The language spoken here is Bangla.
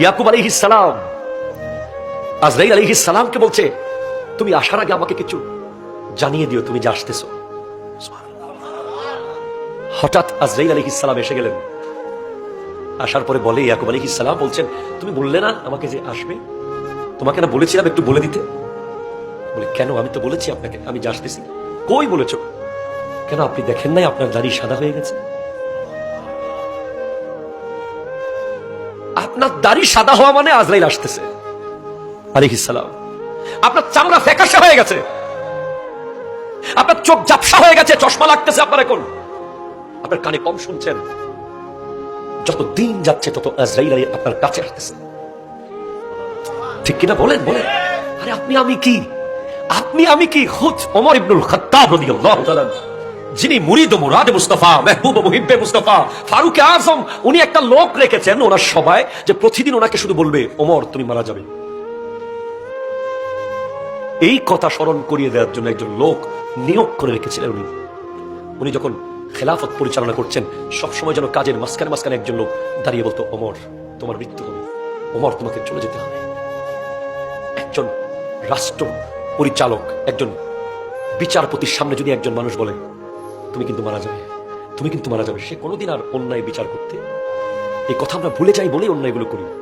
ইয়াকুব আলী সালাম। আজরাইল আলী সালামকে বলছে, তুমি আসার আগে আমাকে কিছু জানিয়ে দিও, তুমি যে আসতেছো। হঠাৎ আজরাইল আলী সালাম এসে গেলেন। আসার পরে বলে, ইয়াকুব আলী সালাম বলছেন, তুমি বললে না আমাকে যে আসবে? তোমাকে না বলেছিলাম একটু বলে দিতে? বলে, কেন? আমি তো বলেছি আপনাকে, আমি যে আসতেছি। কই বলেছ? কেন, আপনি দেখেন নাই, আপনার দাড়ি সাদা হয়ে গেছে। আপনার দাড়ি সাদা হওয়া মানে আজরাইল আসতেছে। আলিহিসাল্লাম আপনার চামড়া ফ্যাকাশে হয়ে গেছে। আপনার চোখ জাপসা হয়ে গেছে, চশমা লাগতেছে আপনার এখন। আপনার কানে কম শুনছেন। যত দিন যাচ্ছে, তত আজরাইল আলী আপনার কাছে আসতেছে। ঠিক কিনা বলেন বলেন। আরে, আপনি আমি কি? আপনি আমি কি? হুজ ওমর ইবনুল খাত্তাব রাদিয়াল্লাহু তাআলা যিনি মুরিদ মুরাদ মুস্তাফা, মেহবুব মুহিব্বে মুস্তাফা, ফারুক আজম, উনি একটা লোক রেখেছেন ওনার সবাই যে প্রতিদিন ওনাকে শুধু বলবে, ওমর, তুমি মারা যাবে। এই কথা স্মরণ করিয়ে দেওয়ার জন্য একজন লোক নিয়োগ করে রেখেছিলেন উনি। উনি যখন খেলাফত পরিচালনা করছেন, সবসময় যেন কাজের মাঝখানে মাঝখানে একজন লোক দাঁড়িয়ে বলতো অমর তোমার মৃত্যু হবে। অমর তোমাকে চলে যেতে হবে। একজন রাষ্ট্র পরিচালক, একজন বিচারপতির সামনে যদি একজন মানুষ বলে তুমি কিন্তু মারা যাবে। তুমি কিন্তু মারা যাবে। সে কোনোদিন আর অন্যায় বিচার করতে এই কথা আমরা ভুলে যাই বলেই অন্যায়গুলো করি।